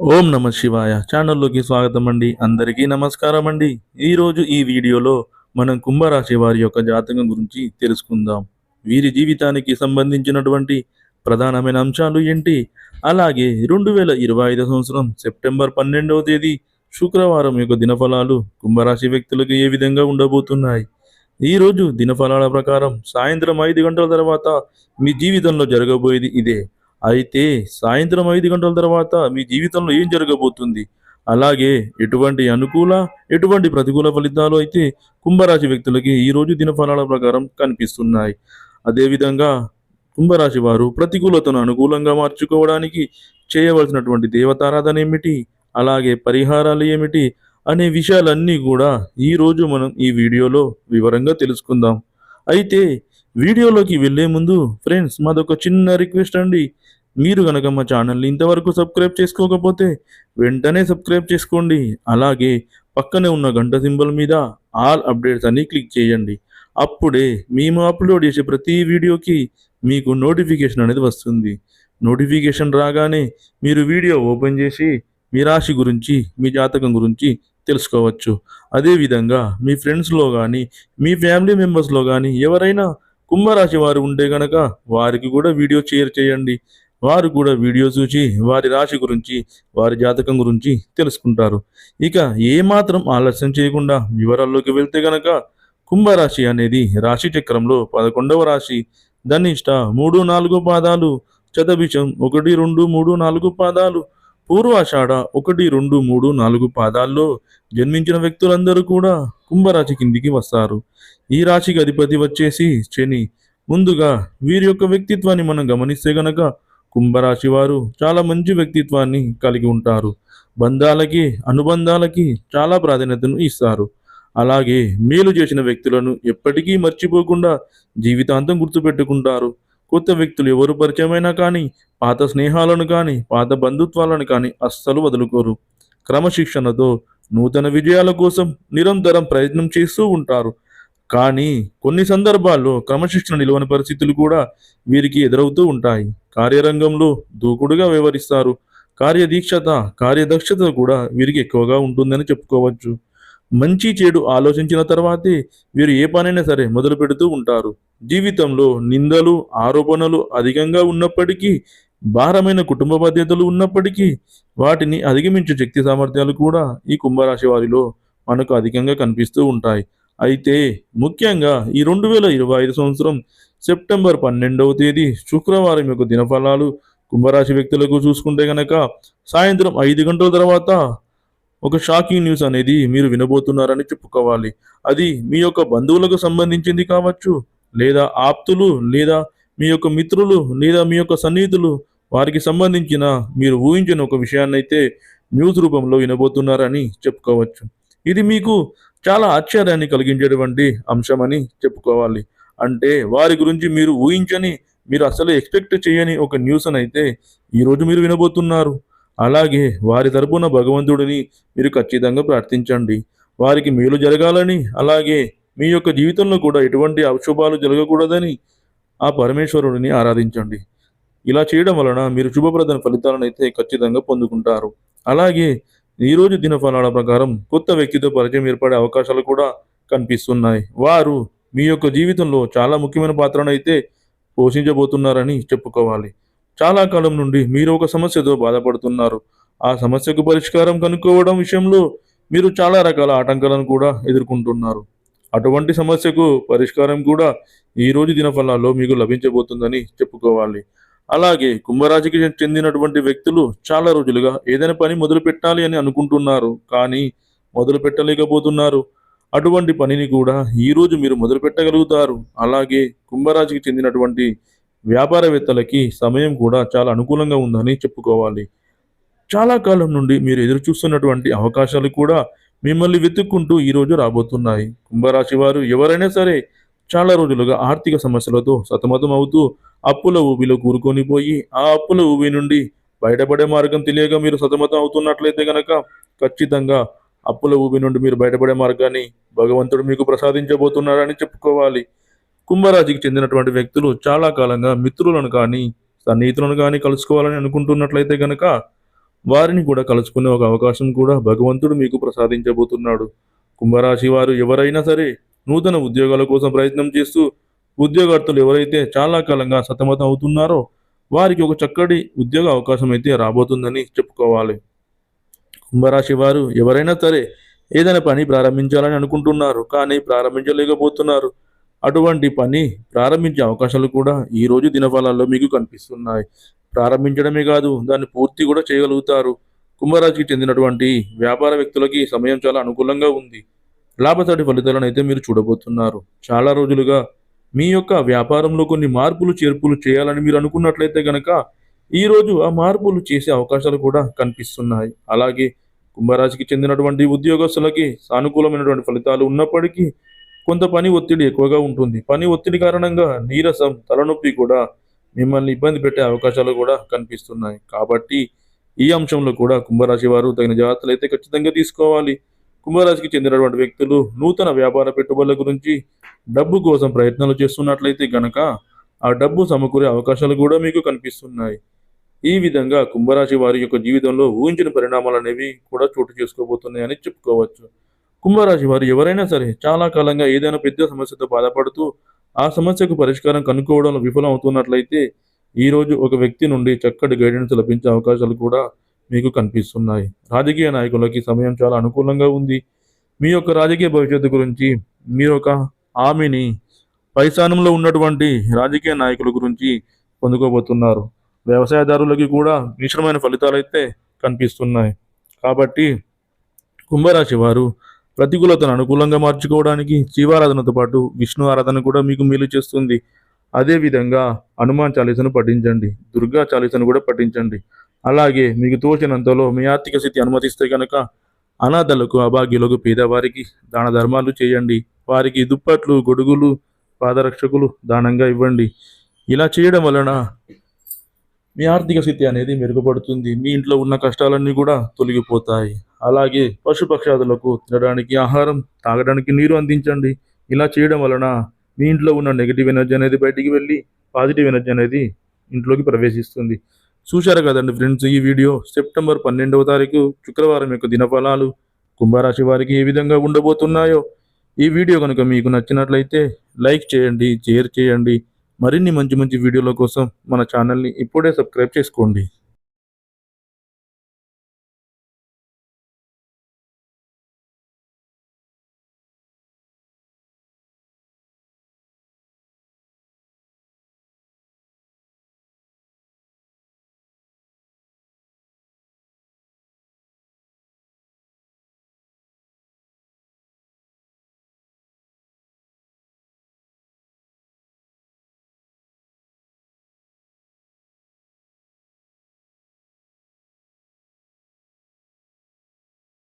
ఓం నమ శివాయ. ఛానల్లోకి స్వాగతం అండి. అందరికీ నమస్కారం అండి. ఈరోజు ఈ వీడియోలో మనం కుంభరాశి వారి యొక్క జాతకం గురించి తెలుసుకుందాం. వీరి జీవితానికి సంబంధించినటువంటి ప్రధానమైన అంశాలు ఏంటి? అలాగే రెండు వేల ఇరవై ఐదు సంవత్సరం సెప్టెంబర్ పన్నెండవ తేదీ శుక్రవారం యొక్క దినఫలాలు కుంభరాశి వ్యక్తులకు ఏ విధంగా ఉండబోతున్నాయి? ఈరోజు దినఫలాల ప్రకారం సాయంత్రం ఐదు గంటల తర్వాత మీ జీవితంలో జరగబోయేది ఇదే. అయితే సాయంత్రం ఐదు గంటల తర్వాత మీ జీవితంలో ఏం జరగబోతుంది? అలాగే ఎటువంటి అనుకూల ఎటువంటి ప్రతికూల ఫలితాలు అయితే కుంభరాశి వ్యక్తులకి ఈ రోజు దినఫలాల ప్రకారం కనిపిస్తున్నాయి. అదేవిధంగా కుంభరాశి వారు ప్రతికూలతను అనుకూలంగా మార్చుకోవడానికి చేయవలసినటువంటి దేవతారాధన ఏమిటి? అలాగే పరిహారాలు ఏమిటి? అనే విషయాలన్నీ కూడా ఈ రోజు మనం ఈ వీడియోలో వివరంగా తెలుసుకుందాం. అయితే వీడియోలోకి వెళ్ళే ముందు ఫ్రెండ్స్ మాదొక చిన్న రిక్వెస్ట్ అండి. మీరు కనుక మా ఛానల్ని ఇంతవరకు సబ్స్క్రైబ్ చేసుకోకపోతే వెంటనే సబ్స్క్రైబ్ చేసుకోండి. అలాగే పక్కనే ఉన్న గంట సింబల్ మీద ఆల్ అప్డేట్స్ అని క్లిక్ చేయండి. అప్పుడే మేము అప్లోడ్ చేసే ప్రతి వీడియోకి మీకు నోటిఫికేషన్ అనేది వస్తుంది. నోటిఫికేషన్ రాగానే మీరు వీడియో ఓపెన్ చేసి మీ రాశి గురించి మీ జాతకం గురించి తెలుసుకోవచ్చు. అదేవిధంగా మీ ఫ్రెండ్స్లో కానీ మీ ఫ్యామిలీ మెంబర్స్లో కానీ ఎవరైనా కుంభరాశి వారు ఉంటే గనక వారికి కూడా వీడియో షేర్ చేయండి. వారు కూడా వీడియో చూసి వారి రాశి గురించి వారి జాతకం గురించి తెలుసుకుంటారు. ఇక ఏమాత్రం ఆలస్యం చేయకుండా వివరాల్లోకి వెళ్తే గనక కుంభరాశి అనేది రాశి చక్రంలో పదకొండవ రాశి. ధనిష్ట మూడు నాలుగు పాదాలు చదభిషం ఒకటి రెండు మూడు నాలుగు పాదాలు పూర్వాషాఢ ఒకటి రెండు మూడు నాలుగు పాదాల్లో జన్మించిన వ్యక్తులందరూ కూడా కుంభరాశి కిందికి వస్తారు. ఈ రాశికి అధిపతి వచ్చేసి శని. ముందుగా వీరి యొక్క వ్యక్తిత్వాన్ని మనం గమనిస్తే గనక కుంభరాశి వారు చాలా మంచి వ్యక్తిత్వాన్ని కలిగి ఉంటారు. బంధాలకి అనుబంధాలకి చాలా ప్రాధాన్యతను ఇస్తారు. అలాగే మేలు చేసిన వ్యక్తులను ఎప్పటికీ మర్చిపోకుండా జీవితాంతం గుర్తుపెట్టుకుంటారు. కొత్త వ్యక్తులు ఎవరు పరిచయమైనా కానీ పాత స్నేహాలను కానీ పాత బంధుత్వాలను కానీ అస్సలు వదులుకోరు. క్రమశిక్షణతో నూతన విజయాల కోసం నిరంతరం ప్రయత్నం చేస్తూ ఉంటారు. కానీ కొన్ని సందర్భాల్లో క్రమశిక్షణ నిలవని పరిస్థితులు కూడా వీరికి ఎదురవుతూ ఉంటాయి. కార్యరంగంలో దూకుడుగా వ్యవహరిస్తారు. కార్యదీక్షత కార్యదక్షత కూడా వీరికి ఎక్కువగా ఉంటుందని చెప్పుకోవచ్చు. మంచి చెడు ఆలోచించిన తర్వాతే వీరు ఏ పనైనా సరే మొదలు పెడుతూ ఉంటారు. జీవితంలో నిందలు ఆరోపణలు అధికంగా ఉన్నప్పటికీ భారమైన కుటుంబ బాధ్యతలు ఉన్నప్పటికీ వాటిని అధిగమించే శక్తి సామర్థ్యాలు కూడా ఈ కుంభరాశి వారిలో మనకు అధికంగా కనిపిస్తూ ఉంటాయి. అయితే ముఖ్యంగా ఈ రెండు వేల ఇరవై ఐదు సంవత్సరం సెప్టెంబర్ పన్నెండవ తేదీ శుక్రవారం యొక్క దినఫలాలు కుంభరాశి వ్యక్తులకు చూసుకుంటే గనక సాయంత్రం ఐదు గంటల తర్వాత ఒక షాకింగ్ న్యూస్ అనేది మీరు వినబోతున్నారని చెప్పుకోవాలి. అది మీ యొక్క బంధువులకు సంబంధించింది కావచ్చు లేదా ఆప్తులు లేదా మీ యొక్క మిత్రులు లేదా మీ యొక్క సన్నిహితులు వారికి సంబంధించిన మీరు ఊహించిన ఒక విషయాన్ని అయితే న్యూస్ రూపంలో వినబోతున్నారని చెప్పుకోవచ్చు. ఇది మీకు చాలా ఆశ్చర్యాన్ని కలిగించేటువంటి అంశమని చెప్పుకోవాలి. అంటే వారి గురించి మీరు ఊహించని మీరు అసలు ఎక్స్పెక్ట్ చేయని ఒక న్యూస్ అని అయితే ఈరోజు మీరు వినబోతున్నారు. అలాగే వారి తరపున భగవంతుడిని మీరు ఖచ్చితంగా ప్రార్థించండి. వారికి మేలు జరగాలని అలాగే మీ యొక్క జీవితంలో కూడా ఎటువంటి అశుభాలు జరగకూడదని ఆ పరమేశ్వరుడిని ఆరాధించండి. ఇలా చేయడం వలన మీరు శుభప్రదన ఫలితాలను అయితే ఖచ్చితంగా పొందుకుంటారు. అలాగే ఈరోజు దినఫలాల ప్రకారం కొత్త వ్యక్తితో పరిచయం ఏర్పడే అవకాశాలు కూడా కనిపిస్తున్నాయి. వారు మీ యొక్క జీవితంలో చాలా ముఖ్యమైన పాత్రను అయితే పోషించబోతున్నారని చెప్పుకోవాలి. చాలా కాలం నుండి మీరు ఒక సమస్యతో బాధపడుతున్నారు. ఆ సమస్యకు పరిష్కారం కనుక్కోవడం విషయంలో మీరు చాలా రకాల ఆటంకాలను కూడా ఎదుర్కొంటున్నారు. అటువంటి సమస్యకు పరిష్కారం కూడా ఈ రోజు దినఫలాల్లో మీకు లభించబోతుందని చెప్పుకోవాలి. అలాగే కుంభరాశికి చెందినటువంటి వ్యక్తులు చాలా రోజులుగా ఏదైనా పని మొదలు పెట్టాలి అని అనుకుంటున్నారు కానీ మొదలు పెట్టలేకపోతున్నారు. అటువంటి పనిని కూడా ఈ రోజు మీరు మొదలు పెట్టగలుగుతారు. అలాగే కుంభరాశికి చెందినటువంటి వ్యాపారవేత్తలకి సమయం కూడా చాలా అనుకూలంగా ఉందని చెప్పుకోవాలి. చాలా కాలం నుండి మీరు ఎదురు చూస్తున్నటువంటి అవకాశాలు కూడా మిమ్మల్ని వెతుక్కుంటూ ఈ రోజు రాబోతున్నాయి. కుంభరాశి వారు ఎవరైనా సరే చాలా రోజులుగా ఆర్థిక సమస్యలతో సతమతం అవుతూ అప్పుల ఊబిలో కూరుకొని పోయి ఆ అప్పుల ఊబి నుండి బయటపడే మార్గం తెలియక మీరు సతమతం అవుతున్నట్లయితే గనక ఖచ్చితంగా అప్పుల ఊబి నుండి మీరు బయటపడే మార్గాన్ని భగవంతుడు మీకు ప్రసాదించబోతున్నారని చెప్పుకోవాలి. కుంభరాశికి చెందినటువంటి వ్యక్తులు చాలా కాలంగా మిత్రులను కానీ సన్నిహితులను కానీ కలుసుకోవాలని అనుకుంటున్నట్లయితే గనక వారిని కూడా కలుసుకునే ఒక అవకాశం కూడా భగవంతుడు మీకు ప్రసాదించబోతున్నాడు. కుంభరాశి వారు ఎవరైనా సరే నూతన ఉద్యోగాల కోసం ప్రయత్నం చేస్తూ ఉద్యోగార్థులు ఎవరైతే చాలా కాలంగా సతమతం అవుతున్నారో వారికి ఒక చక్కటి ఉద్యోగ అవకాశం అయితే రాబోతుందని చెప్పుకోవాలి. కుంభరాశి వారు ఎవరైనా సరే ఏదైనా పని ప్రారంభించాలని అనుకుంటున్నారు కానీ ప్రారంభించలేకపోతున్నారు. అటువంటి పని ప్రారంభించే అవకాశాలు కూడా ఈ రోజు దినఫలాల్లో మీకు కనిపిస్తున్నాయి. ప్రారంభించడమే కాదు దాన్ని పూర్తి కూడా చేయగలుగుతారు. కుంభరాశికి చెందినటువంటి వ్యాపార వ్యక్తులకి సమయం చాలా అనుకూలంగా ఉంది. లాభసాటి ఫలితాలను అయితే మీరు చూడబోతున్నారు. చాలా రోజులుగా మీ యొక్క వ్యాపారంలో కొన్ని మార్పులు చేర్పులు చేయాలని మీరు అనుకున్నట్లయితే గనక ఈరోజు ఆ మార్పులు చేసే అవకాశాలు కూడా కనిపిస్తున్నాయి. అలాగే కుంభరాశికి చెందినటువంటి ఉద్యోగస్తులకి సానుకూలమైనటువంటి ఫలితాలు ఉన్నప్పటికీ కొంత పని ఒత్తిడి ఎక్కువగా ఉంటుంది. పని ఒత్తిడి కారణంగా నీరసం తలనొప్పి కూడా మిమ్మల్ని ఇబ్బంది పెట్టే అవకాశాలు కూడా కనిపిస్తున్నాయి. కాబట్టి ఈ అంశంలో కూడా కుంభరాశి వారు తగిన జాగ్రత్తలు అయితే ఖచ్చితంగా తీసుకోవాలి. కుంభరాశికి చెందినటువంటి వ్యక్తులు నూతన వ్యాపార పెట్టుబడుల గురించి డబ్బు కోసం ప్రయత్నాలు చేస్తున్నట్లయితే గనక ఆ డబ్బు సమకూరే అవకాశాలు కూడా మీకు కనిపిస్తున్నాయి. ఈ విధంగా కుంభరాశి వారి యొక్క జీవితంలో ఊహించిన పరిణామాలు అనేవి కూడా చోటు చేసుకోబోతున్నాయని చెప్పుకోవచ్చు. కుంభరాశి వారు ఎవరైనా సరే చాలా కాలంగా ఏదైనా పెద్ద సమస్యతో బాధపడుతూ ఆ సమస్యకు పరిష్కారం కనుక్కోవడంలో విఫలం అవుతున్నట్లయితే ఈ రోజు ఒక వ్యక్తి నుండి చక్కటి గైడెన్స్ లభించే అవకాశాలు కూడా మీకు కనిపిస్తున్నాయి. రాజకీయ నాయకులకి సమయం చాలా అనుకూలంగా ఉంది. మీ యొక్క రాజకీయ భవిష్యత్తు గురించి మీ యొక్క హామీని పై స్థానంలో ఉన్నటువంటి రాజకీయ నాయకుల గురించి పొందుకోబోతున్నారు. వ్యవసాయదారులకి కూడా మిశ్రమైన ఫలితాలు అయితే కనిపిస్తున్నాయి. కాబట్టి కుంభరాశి వారు ప్రతికూలతను అనుకూలంగా మార్చుకోవడానికి శివారాధనతో పాటు విష్ణు ఆరాధన కూడా మీకు మేలు చేస్తుంది. అదేవిధంగా హనుమాన్ చాలీసను పఠించండి. దుర్గా చాలీసను కూడా పఠించండి. అలాగే మీకు తోచినంతలో మీ ఆర్థిక స్థితి అనుమతిస్తే కనుక అనాథలకు అభాగ్యులకు పేదవారికి దాన ధర్మాలు చేయండి. వారికి దుప్పట్లు గొడుగులు పాదరక్షకులు దానంగా ఇవ్వండి. ఇలా చేయడం వలన మీ ఆర్థిక స్థితి అనేది మెరుగుపడుతుంది. మీ ఇంట్లో ఉన్న కష్టాలన్నీ కూడా తొలగిపోతాయి. అలాగే పశుపక్షాదులకు తినడానికి ఆహారం తాగడానికి నీరు అందించండి. ఇలా చేయడం వలన మీ ఇంట్లో ఉన్న నెగిటివ్ ఎనర్జీ అనేది బయటికి వెళ్ళి పాజిటివ్ ఎనర్జీ అనేది ఇంట్లోకి ప్రవేశిస్తుంది. చూశారు కదండి ఫ్రెండ్స్ ఈ వీడియో సెప్టెంబర్ పన్నెండవ తారీఖు శుక్రవారం యొక్క దినఫలాలు కుంభరాశి వారికి ఏ విధంగా ఉండబోతున్నాయో ఈ వీడియో కనుక మీకు నచ్చినట్లయితే లైక్ చేయండి షేర్ చేయండి. మరిన్ని మంచి మంచి వీడియోల కోసం మన ఛానల్ని ఇప్పుడే సబ్స్క్రైబ్ చేసుకోండి.